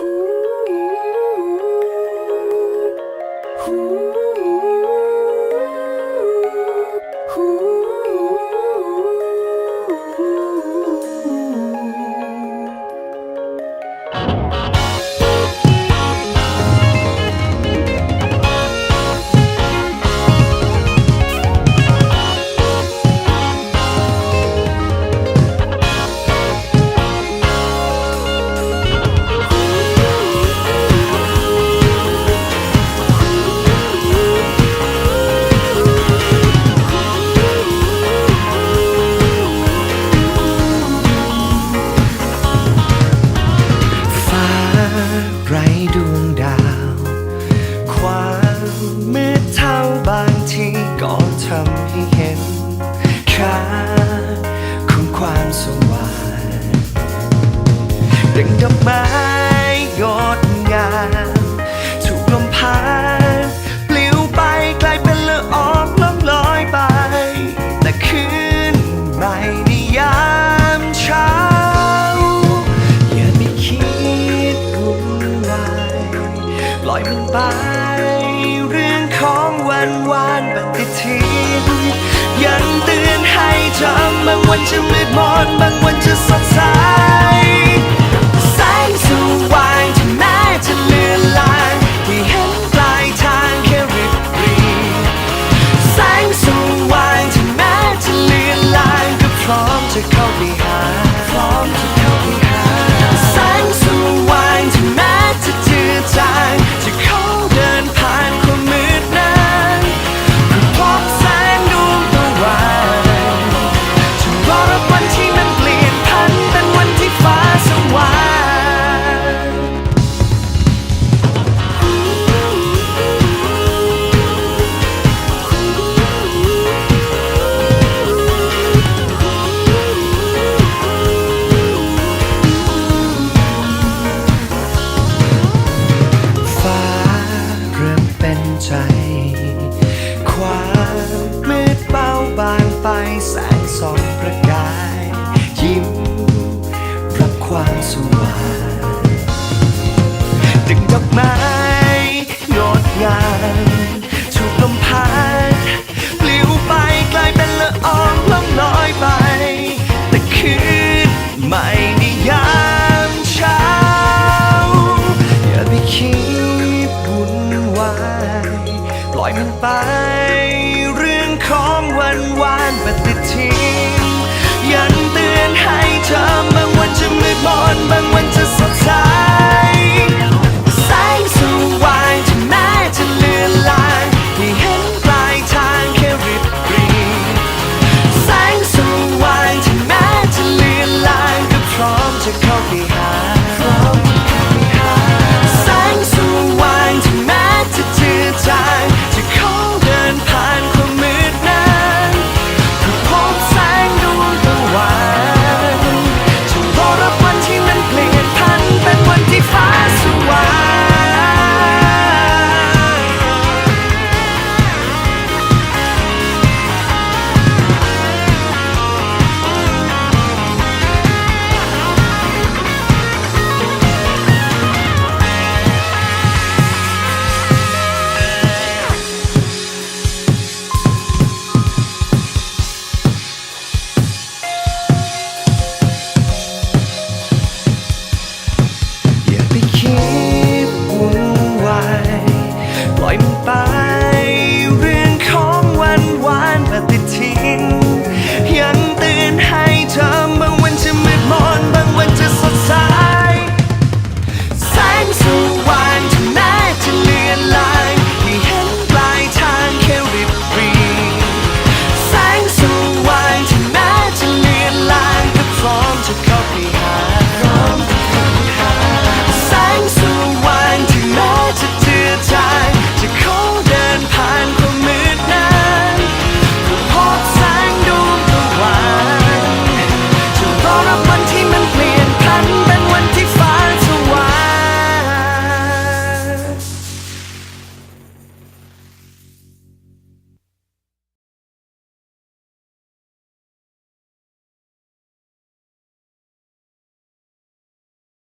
Ooh. กันไป เรื่องของวันวานปฏิทิน ยังเตือนให้จำบางวันจะมืดมน ไปแสงส่องประกาย ยิ้มรับความสว่างดึงดอกไม้งดงามถูกลมพัดปลิวไปกลายเป็นละอองล่องลอยไป แต่คืนไม่นิยามเช้า อย่าไปคิดวุ่นวาย ปล่อยมันไป